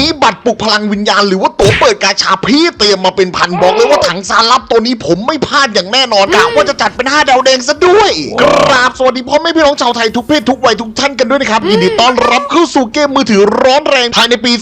นี้บัตรปลุกพลังวิญญาณ หรือว่าตัวเปิดกาชาพี่เตรียมมาเป็นพันบอกเลยว่าถังซานลับตัวนี้ผมไม่พลาดอย่างแน่นอนกะว่าจะจัดเป็น5ดาวแดงซะด้วยกราบสวัสดีพ่อแม่พี่น้องชาวไทยทุกเพศทุกวัยทุกท่านกันด้วยนะครับยินดีต้อนรับเข้าสู่เกมมือถือร้อนแรงภายในปี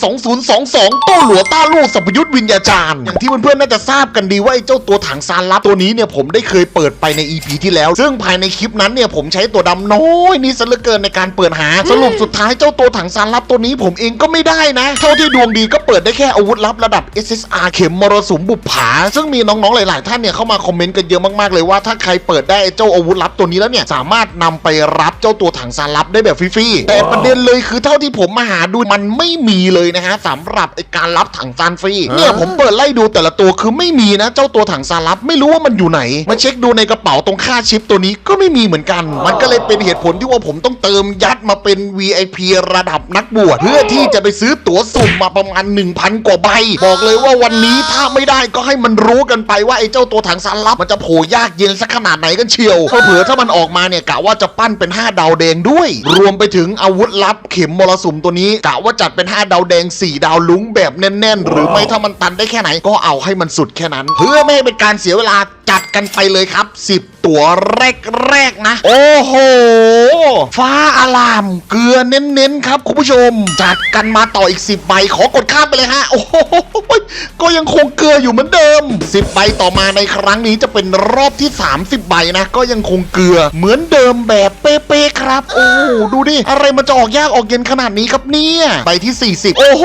2022 โต้หลัวต้าลู่สัพยุทธวิญญาจารย์อย่างที่เพื่อนๆน่าจะทราบกันดีว่าไอ้เจ้าตัวถังซานลับตัวนี้เนี่ยผมได้เคยเปิดไปใน EP ที่แล้ว ซึ่งภายในคลิปนั้นเนี่ยผมใช้ตัวดำน้อยนิดซะเหลือเกินในการเปิดหาสรุปสุดท้ายเจ้าตัวถังซานลับตัวนี้ผมเองก็ไม่ได้นะเท่าที่ดวงดีก็เปิดได้แค่อาวุธลับระดับ SSR เข็มมรสุมบุปผา ซึ่งมีน้องๆหลาย ๆ ท่านเนี่ยเข้ามาคอมเมนต์กันเยอะมากๆเลยว่าถ้าใครเปิดได้เจ้าอาวุธลับตัวนี้แล้วเนี่ยสามารถนำไปรับเจ้าตัวถังซานลับได้แบบฟรีๆแต่ประเด็นเลยคือเท่าที่ผมมาหาดูมันไม่มีเลยนะฮะสำหรับไอการรับถังซานฟรีเนี่ยผมเปิดไล่ดูแต่ละตัวคือไม่มีนะเจ้าตัวถังซานลับไม่รู้ว่ามันอยู่ไหนมาเช็คดูในกระเป๋าตรงค่าชิปตัวนี้ก็ไม่มีเหมือนกัน มันก็เลยเป็นเหตุผลที่ว่าผมต้องเติมยัดมาเป็น VIP ระดับนักบวชเพื่อที่จะไปซื้อตั๋วสุ่มมาประมาณ 1,000 กว่าใบ บอกเลยว่าวันนี้ถ้าไม่ได้ก็ให้มันรู้กันไปว่าไอ้เจ้าตัวถังซานลับมันจะโผล่ยากเย็นสักขนาดไหนกันเชียวเผื่อถ้ามันออกมาเนี่ยกะว่าจะปั้นเป็น 5 ดาวแดงด้วย รวมไปถึงอาวุธลับเข็มมรสุมตัวนี้กะว่าจัดเป็น 5 ดาวแดง 4 ดาวลุ้งแบบแน่น ๆ หรือไม่ถ้ามันตันได้แค่ไหนก็เอาให้มันสุดแค่นั้น เพื่อไม่ให้เป็นการเสียเวลาจัดกันไปเลยครับ 10 ตัวแรกๆนะ โอ้โห ฟ้าอาราม เกลือเน้นๆครับคุณผู้ชม จัดกันมาต่ออีก 10ใบขอกดข้ามไปเลยฮะ โอ้โหก็ยังคงเกลืออยู่เหมือนเดิม 10 ใบต่อมาในครั้งนี้จะเป็นรอบที่ 30 ใบนะ ก็ยังคงเกลือเหมือนเดิมแบบเป๊ะๆครับ โอ้ ดูดิ อะไรมันจะออกยากออกเย็นขนาดนี้ครับเนี่ยใบที่ 40 โอ้โห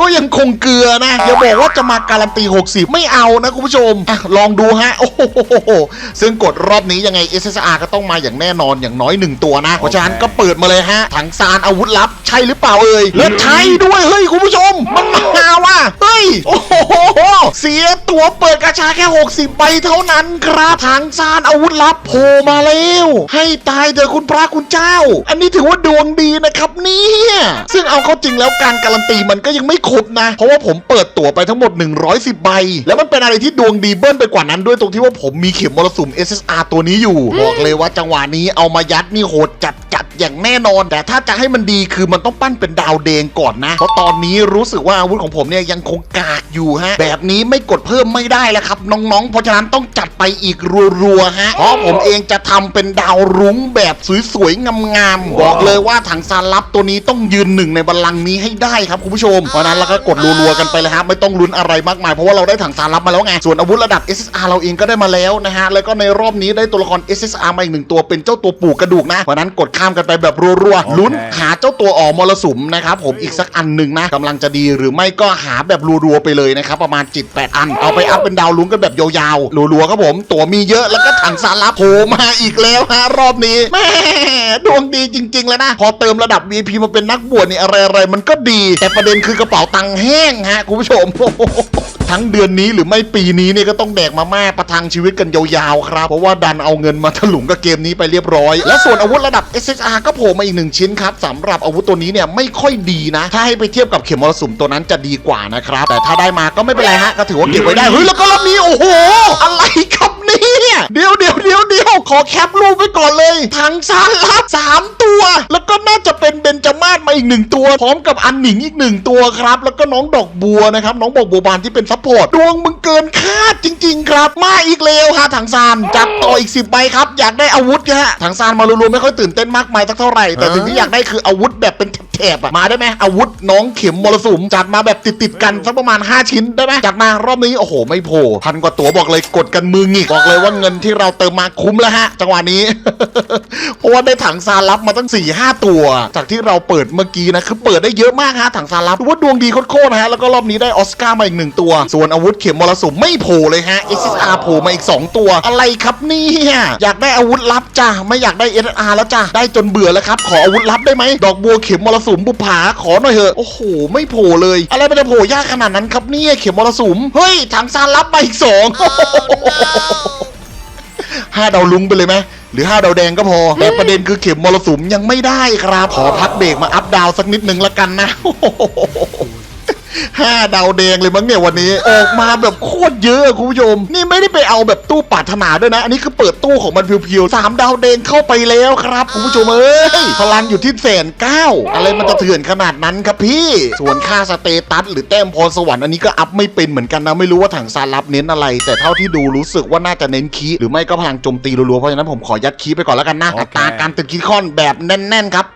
ก็ยังคงเกลือนะอย่าบอกว่าจะมาการันตี 60 ไม่เอานะคุณผู้ชมอะลองดูฮะ โอ้โห ซึ่งกดรอบนี้ยังไง SSR ก็ต้องมาอย่างแน่นอนอย่างน้อยหนึ่งตัวนะ เพราะฉะนั้นก็เปิดมาเลยฮะ ถังซานอาวุธลับ ใช่หรือเปล่าเอ่ยและใช่ด้วยเฮ้ยคุณผู้ชม มันมาว่ะเฮ้ย โอ้โหเสียตัวเปิดกระชาแค่ 60ใบเท่านั้นครับถังซานอาวุธลับโผล่มาแล้ว ให้ตายเถอะคุณพระคุณเจ้า อันนี้ถือว่าดวงดีนะครับเนี่ยซึ่งเอาเข้าจริงแล้วการการันตีมันก็ยังไม่ครบนะ เพราะว่าผมเปิดตั๋วไปทั้งหมด 110ใบแล้วมันเป็นอะไรที่ดวงดีเบิ้ลไปกว่านั้นด้วยตรงที่ว่าผมมีเข็มมรสุม SSR ตัวนี้อยู่ บอกเลยว่าจังหวะนี้เอามายัดนี่โหดจัดจัด อย่างแน่นอน แต่ถ้าจะให้มันดีคือมันต้องปั้นเป็นดาวแดงก่อนนะ เพราะตอนนี้รู้สึกว่าอาวุธของผมเนี่ยยังคงกากอยู่ฮะ แบบนี้ไม่กดเพิ่มไม่ได้แล้วครับ น้องๆ เพราะฉะนั้นต้องจัดไปอีกรัวๆฮะ เพราะผมเองจะทำเป็นดาวรุ้งแบบสวยๆงามๆบอกเลยว่าถังซานลับตัวนี้ต้องยืนหนึ่งในบัลลังก์นี้ให้ได้ครับคุณผู้ชม เพราะนั้นเราก็กดรัวๆกันไปเลยฮะไม่ต้องลุ้นอะไรมากมายเพราะว่าเราได้ถังซานลับมาแล้วไงส่วนอาวุธระดับ SSR เราเองก็ได้มาแล้วนะฮะแล้วก็ในรอบนี้ได้ตัวละคร SSR มาอีกหนึ่งตัวเป็นเจ้าตัวปู่กระดูกนะเพราะนั้นกดข้ามกันไปแบบรัวๆลุ้นหาเจ้าตัวออกมรสุมนะครับผมอีกสักอันหนึ่งนะกำลังจะดีหรือไม่ก็หาแบบรัวๆไปเลยนะครับประมาณจิต8อัน เอาไปอัพเป็นดาวลุ้งกันแบบยาวๆรัวๆครับผม ตัวมีเยอะแล้วก็ถังซานลับโผล่มาอีกแล้วฮะรอบนี้แม่ดวงดีจริง ๆ แล้วนะ พอเติมระดับ VIP มาเป็นนักบวชนี่อะไรๆมันก็ดี แต่ประเด็นคือกระเป๋าตังค์แห้งฮะคุณผู้ชม ทั้งเดือนนี้หรือไม่ปีนี้เนี่ยก็ต้องแดกมาม่าประทังชีวิตกันยาวๆครับเพราะว่าดันเอาเงินมาถลุงกับเกมนี้ไปเรียบร้อย และส่วนอาวุธระดับ SSR ก็โผล่มาอีกหนึ่งชิ้นครับสำหรับอาวุธตัวนี้เนี่ยไม่ค่อยดีนะ ถ้าให้ไปเทียบกับเข็มมรสุมตัวนั้นจะดีกว่านะครับแต่ถ้าได้มาก็ไม่เป็นไรฮะก็ถือว่าเก็บไว้ได้เฮ้ยแล้วก็รอบนี้โอ้โหอะไรครับ เนี่ยเดี๋ยวเดี๋ยวเดี๋ยวเดี๋ยวขอแคปรูปไว้ก่อนเลยถังซานลับสามตัว แล้วก็น่าจะเป็นเบนจมาศมาอีกหนึ่งตัว พร้อมกับอันหนิงอีกหนึ่งตัวครับ แล้วก็น้องดอกบัวนะครับ น้องบอกบัวบานที่เป็นซัพพอร์ตดวงมึงเกินคาดจริง ๆ ครับ มาอีกแล้วฮะถังซานจัดต่ออีกสิบใบครับ อยากได้อาวุธฮะถังซานมารวมๆไม่ค่อยตื่นเต้นมากมายสักเท่าไหร่แต่สิ่งที่อยากได้คืออาวุธแบบเป็นแถบๆอะมาได้ไหมอาวุธน้องเข็มมรสุมจัดมาแบบติดๆกันสักประมาณ 5 ชิ้นได้ไหมจัดมารอบนี้โอ้โหไม่โผล่พันกว่าตัวบอกเลยกดกันมือหงิกบอกเลยว่าเงินที่เราเติมมาคุ้มแล้วฮะ จังหวะนี้ เพราะว่าได้ถังซารับมาตั้ง4ี่ห้าตัว จากที่เราเปิดเมื่อกี้นะคือเปิดได้เยอะมากฮะถังซารับถือว่าดวงดีโคตรๆนะฮะแล้วก็รอบนี้ได้ออสการ์มาอีกหนึ่งตัว ส่วนอาวุธเข็มมรสุมไม่โผล่เลยฮะ SSR โผล่มาอีก 2 ตัว อะไรครับเนี่ยอยากได้อาวุธลับจ้ะไม่อยากได้ SSR แล้วจ้ะได้จนเบื่อแล้วครับขออาวุธลับได้ไหมดอกบัวเข็มมรสุมบุปผาขอหน่อยเถอะโอ้โหไม่โผล่เลย อะไรมันจะโผล่ยากขนาดนั้นครับเนี่ยเข็มมรสุมเฮ้ยถังซารับมาอีกสอง ห้าดาวลุงไปเลยไหมหรือห้าดาวแดงก็พอ แต่ประเด็นคือเข็มมรสุมยังไม่ได้ครับ ขอพักเบรกมาอัพดาวสักนิดนึงละกันนะห้าดาวแดงเลยมั้งเนี่ยวันนี้ ออกมาแบบโคตรเยอะอะคุณผู้ชม นี่ไม่ได้ไปเอาแบบตู้ปรารถนาด้วยนะ อันนี้คือเปิดตู้ของมันเพียวๆสามดาวแดงเข้าไปแล้วครับคุณผู้ชมเอ้ยพลังอยู่ที่แสนเก้าอะไรมันจะเถื่อนขนาดนั้นครับพี่ ส่วนค่าสเตตัสหรือแต้มพรสวรรค์อันนี้ก็อัพไม่เป็นเหมือนกันนะไม่รู้ว่าถังซานรับเน้นอะไร แต่เท่าที่ดูรู้สึกว่าน่าจะเน้นคีย์หรือไม่ก็พลังโจมตีรัวๆเพราะฉะนั้นผมขอยัดคีย์ไปก่อนแล้วกันนะอัตราการติดคีย์คอนแบบแน่นๆครับ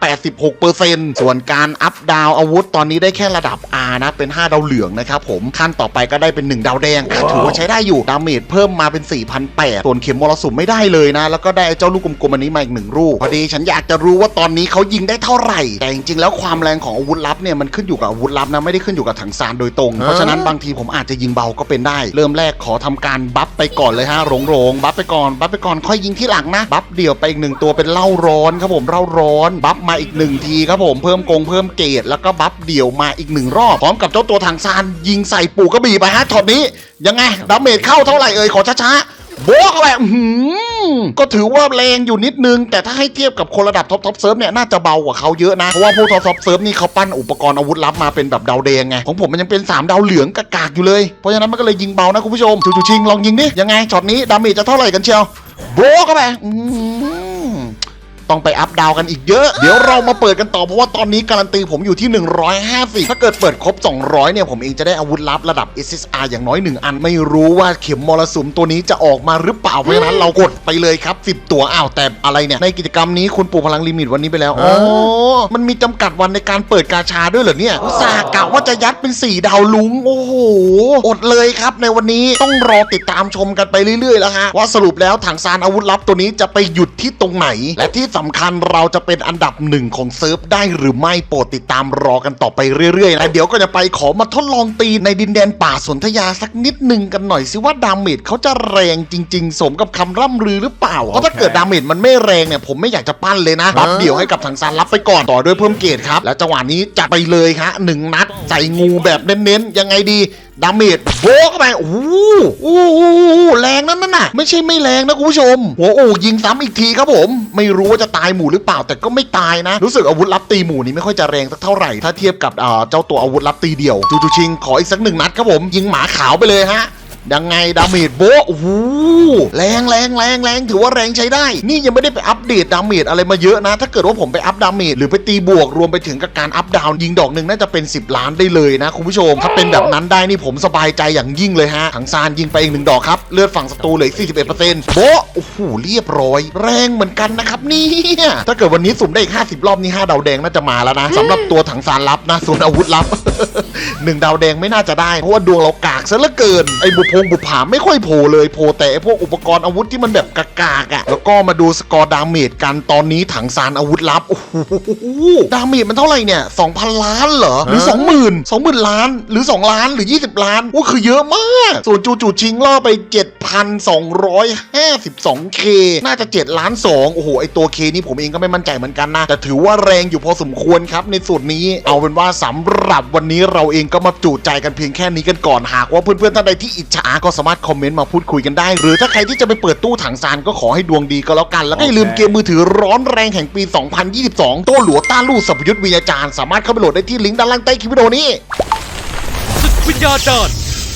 86%ส่วนการอัพดาวอาวุธตอนนี้ได้แค่ระดับ R นะเป็น5ดาวเหลืองนะครับผมขั้นต่อไปก็ได้เป็น 1 ดาวแดงอะถือว่าใช้ได้อยู่ดาเมจเพิ่มมาเป็น4,800ส่วนเข็มมรสุมไม่ได้เลยนะ แล้วก็ได้ไอ้เจ้าลูกกลมๆอันนี้มาอีกหนึ่งลูกพอดีฉันอยากจะรู้ว่าตอนนี้เขายิงได้เท่าไหร่ แต่จริงๆแล้วความแรงของอาวุธลับเนี่ยมันขึ้นอยู่กับอาวุธลับนะไม่ได้ขึ้นอยู่กับถังซานโดยตรง เพราะฉะนั้นบางทีผมอาจจะยิงเบาก็เป็นได้ เริ่มแรกขอทำการบัฟไปก่อนเลยฮะโรงๆบัฟไปก่อนบัฟไปก่อนค่อยยิงที่หลังนะบัฟเดี่ยวไปอีกหนึ่งตัวเป็นเหล่าร้อนครับผมเหล่าร้อนบัฟมาอีกหนึ่งทีครับผมเพิ่มกงเพิ่มเกรดแล้วก็บัฟเดี่ยวมาอีกหนึ่งรอบพร้อมกับเจ้าตัวถังซานยิงใส่ปู่กระบี่ไปฮะช็อตนี้ยังไงดาเมจเข้าเท่าไหร่เอ่ยขอช้าๆโบกเข้าไปอื้อหือก็ถือว่าแรงอยู่นิดนึง แต่ถ้าให้เทียบกับคนระดับท็อปท็อปเซิร์ฟเนี่ยน่าจะเบากว่าเขาเยอะนะ เพราะว่าพวกท็อปท็อปเซิร์ฟนี่เขาปั้นอุปกรณ์อาวุธลับมาเป็นแบบดาวแดงไง ของผมมันยังเป็น 3 ดาวเหลืองกากอยู่เลย เพราะฉะนั้นมันก็เลยยิงเบานะคุณผู้ชมจูจูชิงลองยิงดิยังไงช็อตนี้ดาเมจจะเท่าไหร่กันเชียวโบกเข้าไปอื้อหือ ต้องไปอัพดาวกันอีกเยอะ เดี๋ยวเรามาเปิดกันต่อเพราะว่าตอนนี้การันตีผมอยู่ที่ 150 ถ้าเกิดเปิดครบ 200 เนี่ยผมเองจะได้อาวุธลับระดับ SSR อย่างน้อย 1 อันไม่รู้ว่าเข็มมรสุมตัวนี้จะออกมาหรือเปล่าเพราะฉะนั้นเรากดไปเลยครับ 10 ตัวอ้าวแต่อะไรเนี่ยในกิจกรรมนี้คุณปู่พลังลิมิตวันนี้ไปแล้วอ๋อมันมีจำกัดวันในการเปิดกาชาด้วยเหรอเนี่ยอุตส่าห์กะว่าจะยัดเป็น 4 ดาวลุงโอ้โหอดเลยครับในวันนี้ต้องรอติดตามชมกันไปเรื่อยๆแล้วฮะว่าสรุปแล้วถังซานอาวุธลับตัวนี้จะไปหยุดที่ตรงไหนและที่สำคัญเราจะเป็นอันดับหนึ่งของเซิร์ฟได้หรือไม่โปรดติดตามรอกันต่อไปเรื่อยๆและเดี๋ยวก็จะไปขอมาทดลองตีในดินแดนป่าสนธยาสักนิดหนึ่งกันหน่อยสิว่าดาเมจเขาจะแรงจริง ๆ สมกับคำร่ำลือหรือเปล่าเพราะถ้าเกิดดาเมจมันไม่แรงเนี่ยผมไม่อยากจะปั้นเลยนะรับเดี่ยวให้กับถังซานรับไปก่อนต่อด้วยเพิ่มเกรดครับและจังหวะนี้จัดไปเลยฮะหนึ่งนัดใส่งูแบบเน้นๆยังไงดีดาเมจโบกเข้าไปโอ้โหโอ้โหแรงนั่นน่ะ ไม่ใช่ไม่แรงนะคุณผู้ชม หัวโอ้ยิงซ้ำอีกทีครับผม ไม่รู้ว่าจะตายหมู่หรือเปล่าแต่ก็ไม่ตายนะ รู้สึกอาวุธลับตีหมู่นี้ไม่ค่อยจะแรงสักเท่าไหร่ถ้าเทียบกับเจ้าตัวอาวุธลับตีเดี่ยวจูจูชิงขออีกสักหนึ่งนัดครับผมยิงหมาขาวไปเลยฮะ ยังไงดาเมจโบะโอ้โหแรงแรงแรงแรงถือว่าแรงใช้ได้ นี่ยังไม่ได้ไปอัปเดตดาเมจอะไรมาเยอะนะ ถ้าเกิดว่าผมไปอัพดาเมจหรือไปตีบวกรวมไปถึงกับการอัพดาวยิงดอกหนึ่งน่าจะเป็น 10 ล้านได้เลยนะคุณผู้ชม ถ้าเป็นแบบนั้นได้นี่ผมสบายใจอย่างยิ่งเลยฮะถังซานยิงไปอีกหนึ่งดอกครับ เลือดฝั่งศัตรูเหลืออีก41%โบะโอ้โหเรียบร้อย แรงเหมือนกันนะครับนี่ถ้าเกิดวันนี้สุ่มได้อีก50 รอบนี่5ดาวแดงน่าจะมาแล้วนะสำหรับตัวถังซานลับนะส่วนอาวุธลับหนึ่งดาวแดงไม่น่าจะได้เพราะว่าดวงเรากากซะเหลือเกินไอ้บุพพงบุผาไม่ค่อยโผล่เลยโผล่แต่พวกอุปกรณ์อาวุธที่มันแบบกากๆอะแล้วก็มาดูสกอร์ดาเมจกันตอนนี้ถังซานอาวุธลับโอ้โหดาเมจมันเท่าไหร่เนี่ย2,000 ล้านเหรอหรือ 20,000 20,000 ล้าน หรือ 2 ล้านหรือ 20 ล้านโอ้คือเยอะมาก ส่วนจูจูชิงล่อไป 7,252k น่าจะ 7 ล้าน 2 โอ้โห ไอตัว k นี่ผมเองก็ไม่มั่นใจเหมือนกันนะ แต่ถือว่าแรงอยู่พอสมควรครับในส่วนนี้ เอาเป็นว่าสำหรับวันนี้เราเองก็มาจูใจกันเพียงแค่นี้กันก่อนหากว่าเพื่อนๆท่านใดที่อิจฉาก็สามารถคอมเมนต์มาพูดคุยกันได้ หรือถ้าใครที่จะไปเปิดตู้ถังซานก็ขอให้ดวงดีก็แล้วกัน แล้วก็อย่าลืมเกมมือถือร้อนแรงแห่งปี 2022 โต้หลัวต้าลู่สัพยุทธวิญญาจารย์สามารถเข้าไปโหลดได้ที่ลิงก์ด้านล่างใต้คลิปวิดีโอนี้ ศึกวิญญาจารย์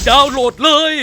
ดาวน์โหลดเลย